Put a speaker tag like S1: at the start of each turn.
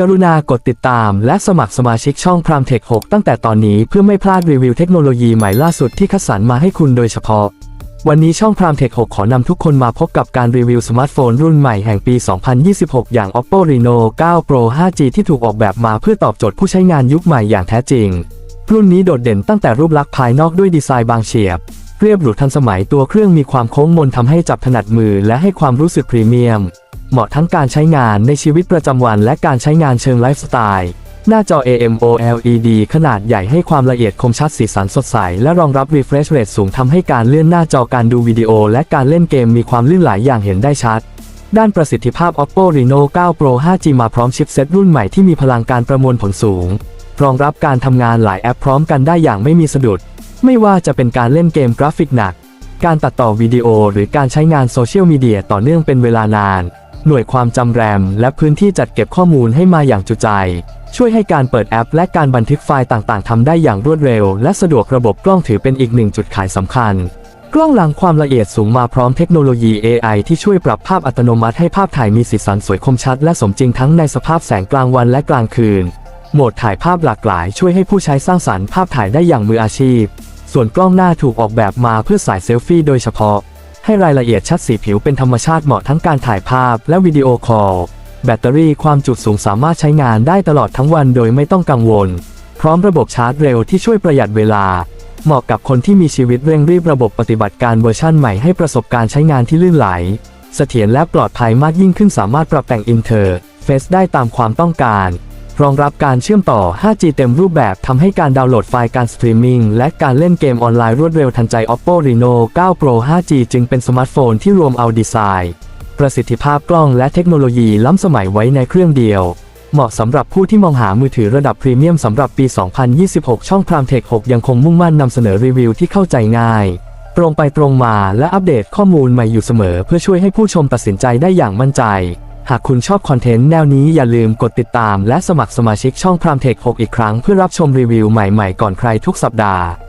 S1: กรุณากดติดตามและสมัครสมาชิกช่องพรามเทค6ตั้งแต่ตอนนี้เพื่อไม่พลาดรีวิวเทคโนโลยีใหม่ล่าสุดที่คัดสรรมาให้คุณโดยเฉพาะ วันนี้ช่องพรามเทค6ขอนำทุกคนมาพบกับการรีวิวสมาร์ทโฟนรุ่นใหม่แห่งปี 2026 อย่าง Oppo Reno 9 Pro 5G ที่ถูกออกแบบมาเพื่อตอบโจทย์ผู้ใช้งานยุคใหม่อย่างแท้จริง รุ่นนี้โดดเด่นตั้งแต่รูปลักษณ์ภายนอกด้วยดีไซน์บางเฉียบ เรียบหรูทันสมัยตัวเครื่องมีความโค้งมนทำให้จับถนัดมือและให้ความรู้สึกพรีเมียม เหมาะทั้งการใช้งานในชีวิตประจำวันและการใช้งานเชิงไลฟ์สไตล์หน้าจอ AMOLED ขนาดใหญ่ให้ความละเอียดคมชัดสีสันสดใส และรองรับ refresh rate สูงทำให้การเลื่อนหน้าจอการดูวิดีโอ และการเล่นเกมมีความลื่นไหลอย่างเห็นได้ชัด ด้านประสิทธิภาพ Oppo Reno 9 Pro 5G มาพร้อมชิปเซ็ตรุ่นใหม่ที่มีพลังการประมวลผลสูง รองรับการทำงานหลายแอปพร้อมกันได้อย่างไม่มีสะดุด ไม่ว่าจะเป็นการเล่นเกมกราฟิกหนัก การตัดต่อวิดีโอ หรือการใช้งานโซเชียลมีเดียต่อเนื่องเป็นเวลานาน หน่วยความจำแรม และพื้นที่จัดเก็บข้อมูลให้มาอย่างจุใจ ช่วยให้การเปิดแอป และการบันทึกไฟล์ต่างๆทำได้อย่างรวดเร็ว และสะดวกระบบกล้องถือเป็นอีกหนึ่งจุดขายสำคัญ กล้องหลังความละเอียดสูงมาพร้อมเทคโนโลยี AI ที่ช่วยปรับภาพอัตโนมัติให้ภาพถ่ายมีสีสันสวยคมชัด และสมจริงทั้งในสภาพแสงกลางวันและกลางคืน โหมดถ่ายภาพหลากหลาย ช่วยให้ผู้ใช้สร้างสรรค์ภาพถ่ายได้อย่างมืออาชีพ ส่วนกล้องหน้าถูกออกแบบมาเพื่อสายเซลฟี่โดยเฉพาะ ให้รายละเอียดชัดสีผิวเป็นธรรมชาติเหมาะทั้งการถ่ายภาพและวิดีโอคอล แบตเตอรี่ความจุสูงสามารถใช้งานได้ตลอดทั้งวันโดยไม่ต้องกังวล พร้อมระบบชาร์จเร็วที่ช่วยประหยัดเวลา เหมาะกับคนที่มีชีวิตเร่งรีบระบบปฏิบัติการเวอร์ชั่นใหม่ให้ประสบการใช้งานที่ลื่นไหล เสถียรและปลอดภัยมากยิ่งขึ้นสามารถปรับแต่งอินเทอร์เฟซได้ตามความต้องการ รองรับการเชื่อมต่อ 5G เต็มรูปแบบทำให้การดาวน์โหลดไฟล์การสตรีมมิ่งและการเล่นเกมออนไลน์รวดเร็วทันใจ Oppo Reno 9 Pro 5G จึงเป็นสมาร์ทโฟนที่รวมเอาดีไซน์ ประสิทธิภาพกล้องและเทคโนโลยีล้ำสมัยไว้ในเครื่องเดียว เหมาะสำหรับผู้ที่มองหามือถือระดับพรีเมียมสำหรับปี 2026 ช่องพรามเทค 6 ยังคงมุ่งมั่นนำเสนอรีวิวที่เข้าใจง่าย ตรงไปตรงมาและอัปเดตข้อมูลใหม่อยู่เสมอ เพื่อช่วยให้ผู้ชมตัดสินใจได้อย่างมั่นใจ หากคุณชอบคอนเทนต์แนวนี้อย่าลืมกดติดตามและสมัครสมาชิกช่องพรามเทค6อีกครั้งเพื่อรับชมรีวิวใหม่ๆก่อนใครทุกสัปดาห์